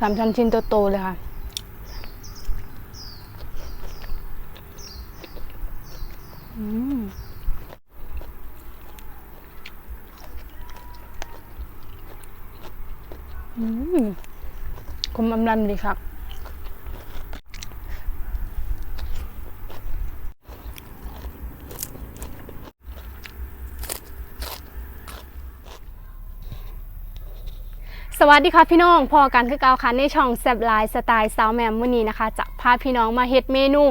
สามชั้นชิ้นโตๆเลยค่ะ อืมอืมคมอำลำดีครับ วัสดีค่ะพี่น้องพอกันคือเกาค่ะในช่องแซบไลน์สไตล์สาวแมมวันนี้นะคะจะพาพี่น้องมาเฮ็ดเมนู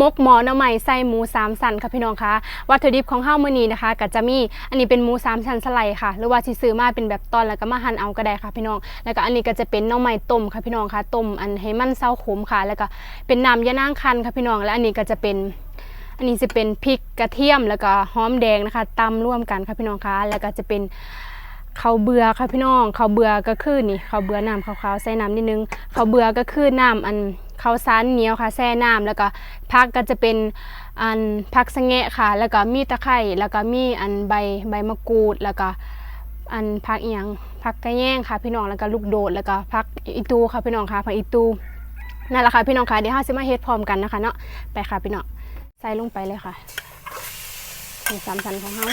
มกหมอน้ำใหม่ใส่หมูสามสันค่ะพี่น้องคะวัตถุดิบของข้าวมื้อนี้นะคะก็จะมีอันนี้เป็นหมูสามชั้นสไลด์ค่ะ หรือว่าสิซื้อมาเป็นแบบตอนแล้วก็มาหั่นเอาก็ได้ค่ะพี่น้อง แล้วก็อันนี้ก็จะเป็นน้ำใหม่ต้มค่ะพี่น้องคะต้มอันให้มันเศร้าขมค่ะ แล้วก็เป็นน้ำยะนางคันค่ะพี่น้อง และอันนี้ก็จะเป็นอันนี้จะเป็นพริกกระเทียมแล้วก็หอมแดงนะคะตำร่วมกันค่ะพี่น้องคะแล้วก็จะเป็น เขาเบือค่ะพี่น้องเขาเบือก็คือนี่เขาเบือน้ำขาวๆใส่น้ำนิดนึงเขาเบือก็คือน้ำอันข้าวสารเหนียวค่ะแช่น้ำแล้วก็ผักก็จะเป็นอันผักสะแงะค่ะ แล้วก็มีตะไคร้แล้วก็มีอันใบใบมะกรูดแล้วก็อันผักเอียงผักกระแยงค่ะ พี่น้องแล้วก็ลูกโดดแล้วก็ผักอีตูค่ะพี่น้องค่ะผักอีตูนั่นแหละค่ะพี่น้องค่ะเดี๋ยวเราจะมาเฮ็ดพร้อมกันนะคะเนาะไปค่ะพี่น้องใส่ลงไปเลยค่ะนี่สามชั้นของเรา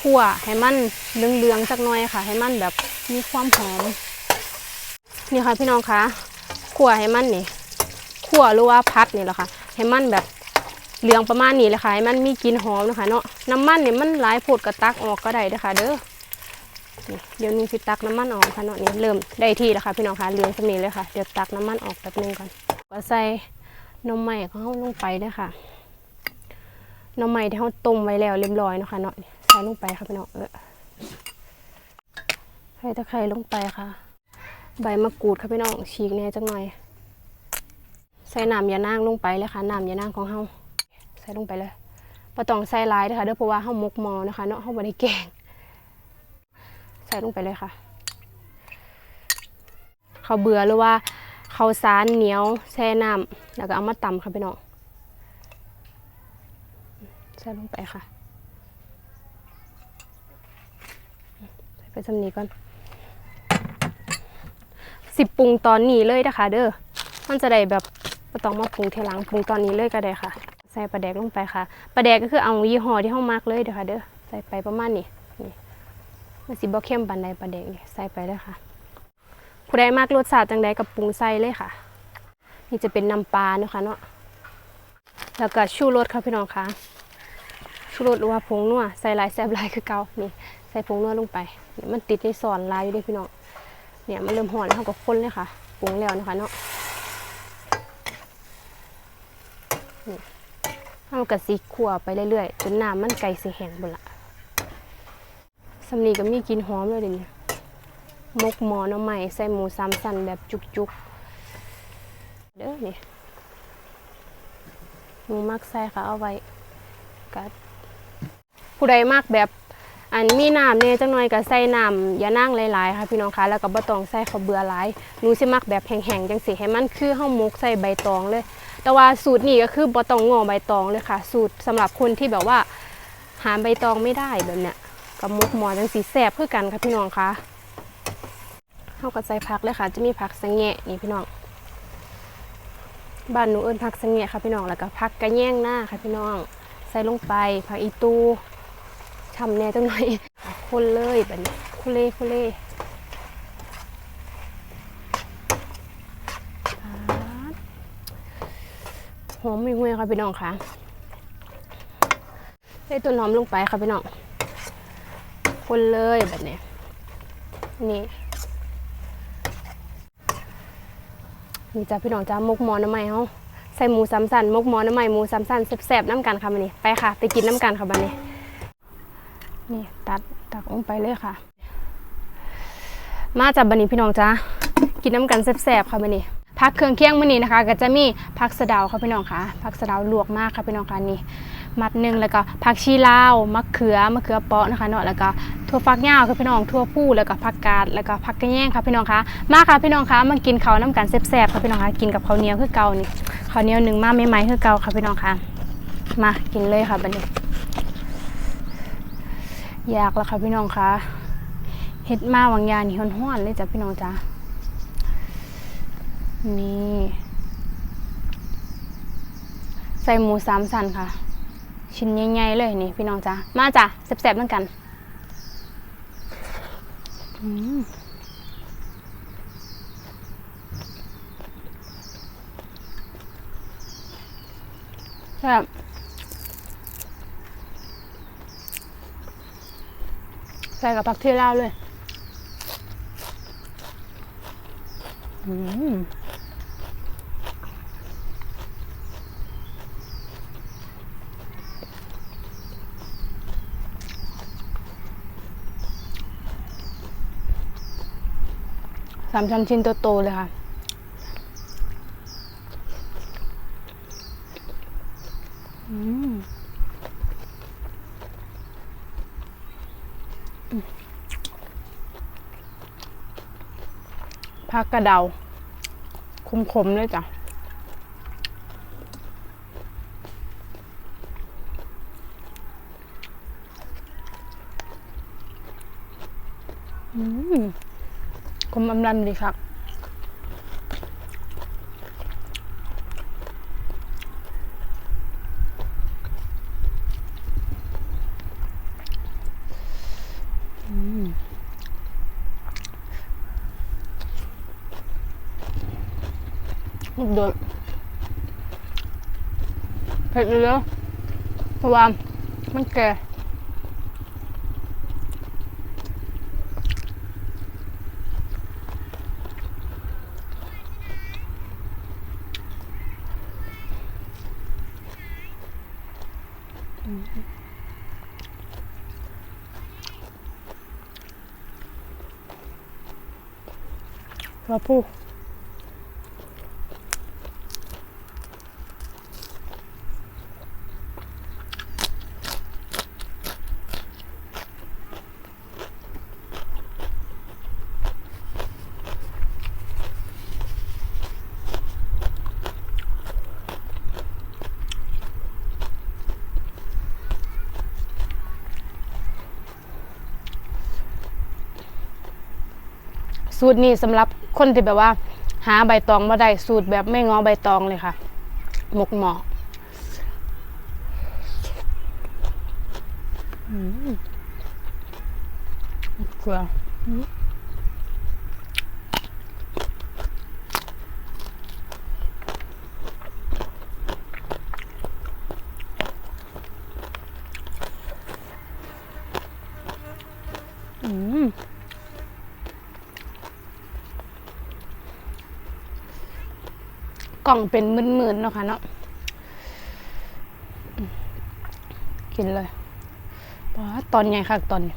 คั่วให้มันเหลืองๆสักหน่อยค่ะ ให้มันแบบมีความหอม นี่ค่ะพี่น้องคะคั่วให้มันนี่คั่วหรือว่าพัดนี่แหละค่ะ ให้มันแบบเหลืองประมาณนี้เลยค่ะให้มันมีกลิ่นหอมนะคะเนาะน้ำมันเนี่ยมันหลายโพดกระตักออกก็ได้เด้อค่ะเด้อเดี๋ยวนี้สิตักน้ำมันออกค่ะเนาะนี่เริ่มได้ที่แล้วค่ะพี่น้องคะเหลืองสนี้เลยค่ะเดี๋ยวตักน้ำมันออกแป๊บนึงก่อนก็ใส่นมใหม่ของเราลงไปเด้อค่ะนมใหม่ที่เราต้มไว้แล้วเรียบร้อยนะคะเนาะ ใส่ลงไปค่ะพี่น้องเออใส่ตะไคร้ลงไปค่ะ ใบมะกรูดค่ะพี่น้องฉีกแน่จังหน่อย ใส่น้ำยานางลงไปเลยค่ะน้ำยานางของเราใส่ลงไปเลยบ่ต้องใส่ลายเด้อค่ะเด้อเพราะว่าเฮามกหมอนะคะเนาะเฮาบ่ได้แกงใส่ลงไปเลยค่ะเขาเบื่อหรือว่าเขาสารเหนียวแช่น้ำแล้วก็เอามาตำค่ะพี่น้องใส่ลงไปค่ะ ใส่ ไปสำนีก่อน สิปรุงตอนนี้เลยนะคะ เด้อ มันจะได้แบบไม่ต้องมาปรุงทีหลังปรุงตอนนี้เลยก็ได้ค่ะ ใส่ปลาแดกลงไปค่ะ ปลาแดกก็คือเอายี่ห้อที่ห้องมักเลยเด้อค่ะเด้อ ใส่ไปประมาณนี้นี่มันสิบ่เข้มปานใดปลาแดกนี่ใส่ไปเลยค่ะ ผู้ใดมากรสชาติจังใดกับปรุงใส่เลยค่ะ นี่จะเป็นน้ำปลาเนาะคะเนาะ แล้วก็ชูรสค่ะพี่น้องคะชูรสหรือว่าผงนัวใส่ลายแซบลายคือเก่านี่ ส่ผงนัวลงไปเนี่ยมันติดในซอนลายอยู่ด้วยพี่น้องเนี่ยมันเริ่มห่อนแล้วเราก็คนเลยค่ะปรุงแล้วนะคะเนาะนี่เรากระสีขั่วไปเรื่อยๆจนน้ำมันไก่สีแห้งหมดละสำนีก็มีกลินหอมเลยเดี๋ยวนี้มกหมอน้ำใหม่ใส่หมูสามสันแบบจุกๆ เด้อนี่หมูมักใส่ค่ะเอาไว้กัดผู้ใดมากแบบ อันมีน้ำเนี่ยจังหน่อยก็ใส่น้ำอย่านั่งหลายๆค่ะพี่น้องคะแล้วก็บ่ต้องใส่ข้าวเบื่อหลายหนูสิมักแบบแห้งๆจังสิให้มันคือเฮาหมกใส่ใบตองเลย แต่ว่าสูตรนี้ก็คือบ่ต้องงอใบตองเลยค่ะ สูตรสำหรับคนที่แบบว่าหาใบตองไม่ได้แบบเนี้ยกับมุกหมอจังสีแซ่บคือกันค่ะพี่น้องคะเขาก็ใส่ผักเลยค่ะ จะมีผักสังแงะนี่พี่น้องบ้านหนูเอิ้นผักสังแงะค่ะพี่น้องแล้วก็ผักกระแยงหน้าค่ะพี่น้อง ใส่ลงไปผักอีตู ช่ำแน่จังหน่อยคนเลยแบบนี้คุเล่คุเล่หอมม่ห่วยค่ะพี่น้องค่ะใส่ต้นหอมลงไปค่ะพี่น้อง คนเลยแบบนี้ นี่นี่จ้ะพี่น้องจ้ามกมอน้ำใหม่เฮาใส่หมูสามสันมกมอน้ำใหม่หมูสามสันแซ่บๆน้ำกันค่ะมันนี่ไปค่ะ ไปกินน้ำกันค่ะบันนี้ นี่ตัดตักลงไปเลยค่ะ มาจากบันนี้พี่น้องจ้ากินน้ำกันแซ่บๆค่ะบันนี้พักเครื่องเคียงมื้อนี้นะคะ ก็จะมีผักสะเดาค่ะพี่น้องค่ะผักสะเดาลวกมากค่ะพี่น้องค่ะนี่มัดหนึ่งแล้วก็ผักชีลาวมะเขือมะเขือเปาะนะคะเนาะแล้วก็ถั่วฟักยาวค่ะพี่น้องถั่วผู้แล้วก็ผักกาดแล้วก็ผักกระแยงค่ะพี่น้องคะมาค่ะพี่น้องคะมากินข้าวน้ำกันแซ่บๆค่ะพี่น้องคะกินกับข้าวเหนียวคือเก่านี่ข้าวเหนียวหนึ่งมาใหม่ๆคือเก่าค่ะพี่น้องคะมากินเลยค่ะบัดนี้ อยากแล้วค่ะพี่น้องคะเฮ็ดมาวังยานี่ฮ้อนๆเลยจ้ะพี่น้องจ้านี่ใส่หมูสามสันค่ะ ชิ้นใหญ่ๆเลยนี่ พี่น้องจ้ามาจ้ะแซ่บๆเหมือนกันอืมแซ่บ ใส่กับผักที่ลาวเลยอืมสามชั้นชิ้นโตๆเลยค่ะอืม ผักกระเดาคมๆเลยจ้ะอืมคมอำลำดีครับ อืม ลูกโดดเผ็ดเลยเด้อเพราะว่ามันแก่ว่า สูตรนี้สำหรับคนที่แบบว่า หาใบตองมาได้สูตรแบบไม่งอใบตองเลยค่ะ หมกหมออืมเกลืออืมอืม กล่องเป็นหมื่นๆเนาะค่ะเนาะกินเลยว้าตอนใหญ่ค่ะตอนนี้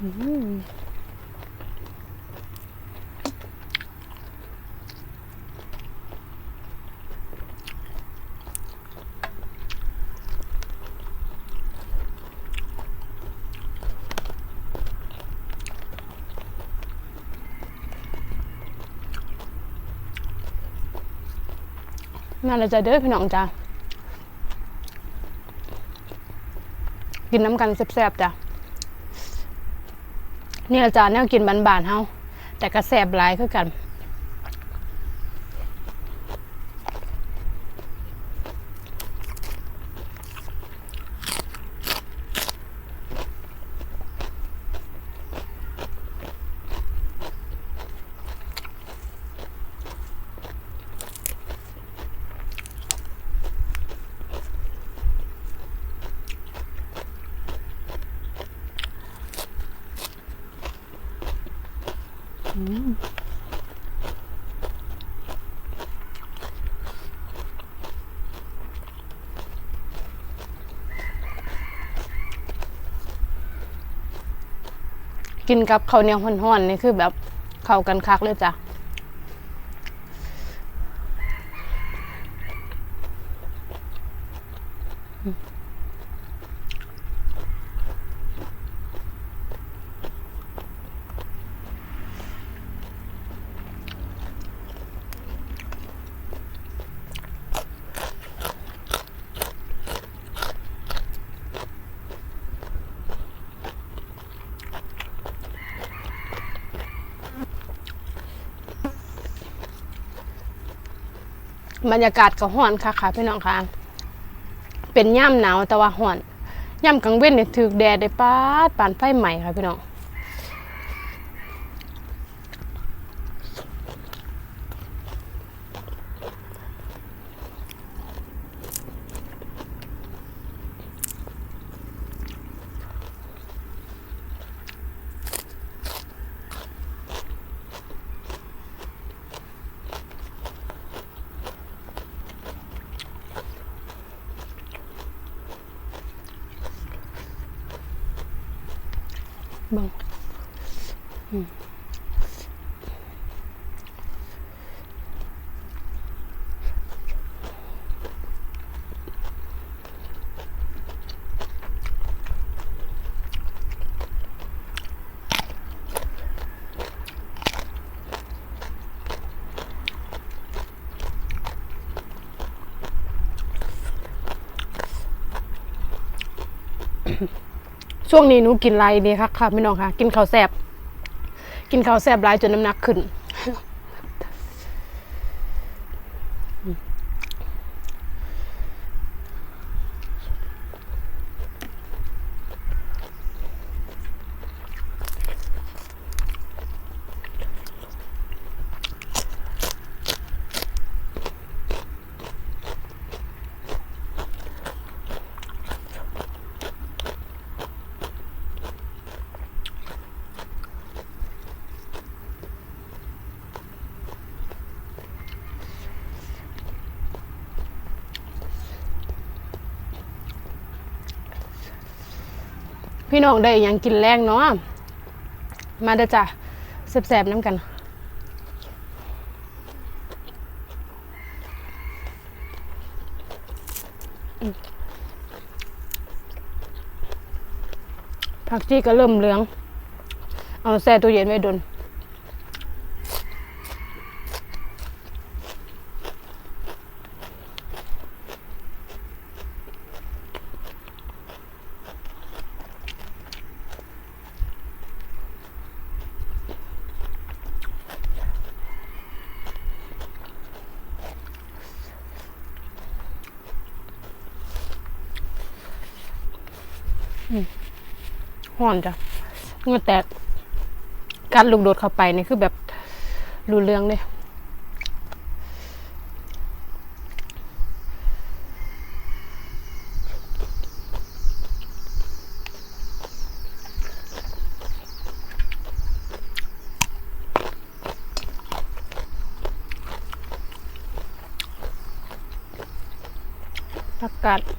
อืม มาเราจะเด้อพี่น้องจ้ากินน้ำกันแซ่บๆจ้ะนี่ละจ้าแนวกินบานๆเฮาแต่ก็แซ่บหลายคือกัน กินกับข้าวเหนียวห่อนๆนี่คือแบบเข้ากันคักเลยจ้ะ บรรยากาศก็ห้อนค่ะค่ะพี่น้องค่ะเป็นย่ำหนาวแต่ว่าห้อนย่ำกลางเว้นเนี่ยถือแดดได้ปาดปานไฟใหม่ค่ะพี่น้อง เบังอืม ช่วงนี้หนูกินไรดีค่ะค่ะพี่น้องค่ะ กินข้าวแซ่บกินข้าวแซ่บหลายจนน้ำหนักขึ้น พี่น้องได้ยังกินแรงเนาะมาเด้อจ้ะแซ่บๆน้ำกันผักชีก็เริ่มเหลือง เอาแช่ตู้เย็นไว้ดน ห่อนจ้ะเงือแตกกัดลูกโดดเข้าไปนี่คือแบบรู้เรื่องเลยผักกาด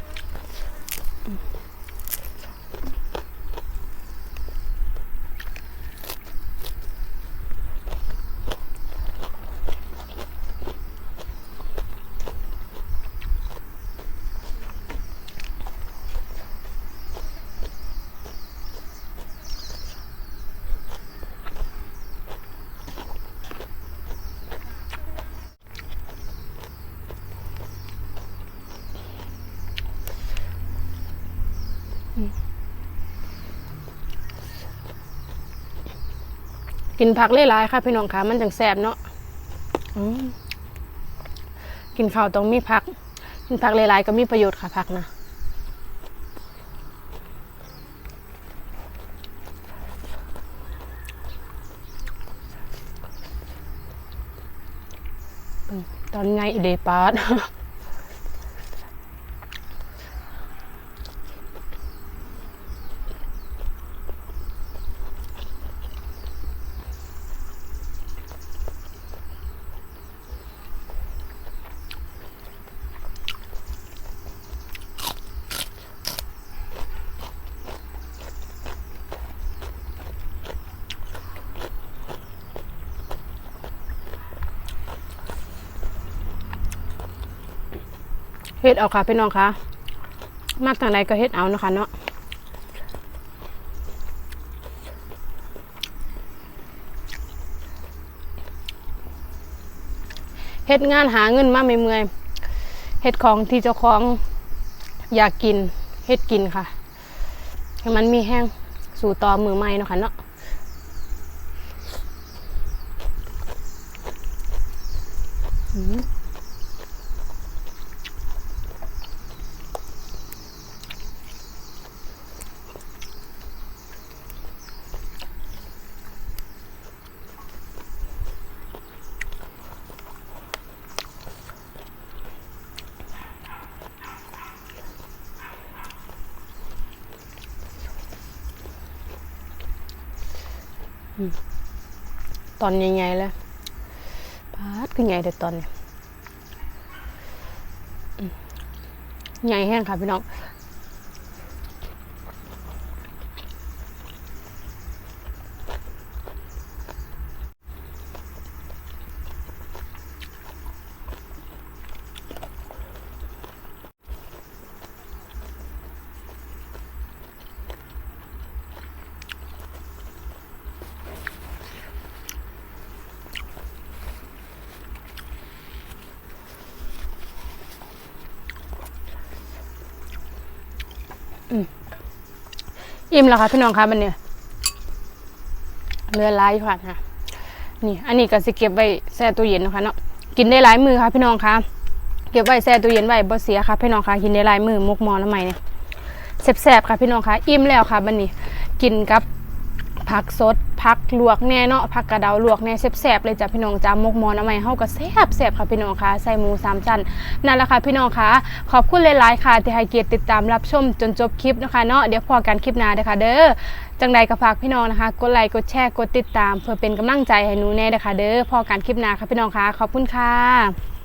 กินผักหลายๆค่ะ พี่น้องค่ะมันจังแซ่บเนาะอืมกินข้าวต้องมีผัก กินผักหลายๆก็มีประโยชน์ค่ะผักนะเบิ่งตอนไงอีเดปาด ฮ็ดเอาค่ะพี่น้องค่ะมากทางใดก็เฮ็ดเอาเนาะคะเนาะเฮ็ดงานหาเงินมาไม่เมื่อยเฮ็ดของที่เจ้าของอยากกินเฮ็ดกินค่ะ ให้มันมีแห้งสู่ต่อมือใหม่เนาะคะเนาะ ตอนใหญ่ๆเลยปาดคือใหญ่เด็ดตอนนี้ใหญ่แห้งค่ะพี่น้อง อิ่มแล้วค่ะพี่น้องคะมันเนี่ยเรือหลายค่ะค่ะ นี่ อันนี้ก็สิเก็บไว้แช่ตู้เย็นนะคะเนาะกินได้หลายมือค่ะพี่น้องคะเก็บไว้แช่ตู้เย็นไว้บ่เสียค่ะพี่น้องคะกินได้หลายมือมุกมอน้ำใหม่เนี่ยแซ่บๆค่ะพี่น้องคะอิ่มแล้วค่ะบันนี้กินกับ ผักสดผักลวกแน่เนาะผักกระเดาลวกแน่แซ่บๆเลยจ้ะพี่น้องจ้ามกมอน้ำใหม่เฮาก็แซ่บแซ่บๆค่ะพี่น้องคะใส่หมูสามชั้นนั่นแหละค่ะพี่น้องคะขอบคุณหลายๆค่ะ ที่ให้เกียรติติดตามรับชมจนจบคลิปนะคะเนาะเดี๋ยวพอกันคลิปหน้าเด้อค่ะเด้อจังใดก็ฝากพี่น้องนะคะ กดไลค์กดแชร์กดติดตาม เพื่อเป็นกำลังใจให้หนูแน่เด้อค่ะเด้อพอการคลิปหน้าค่ะพี่น้องค่ะ ขอบคุณค่ะ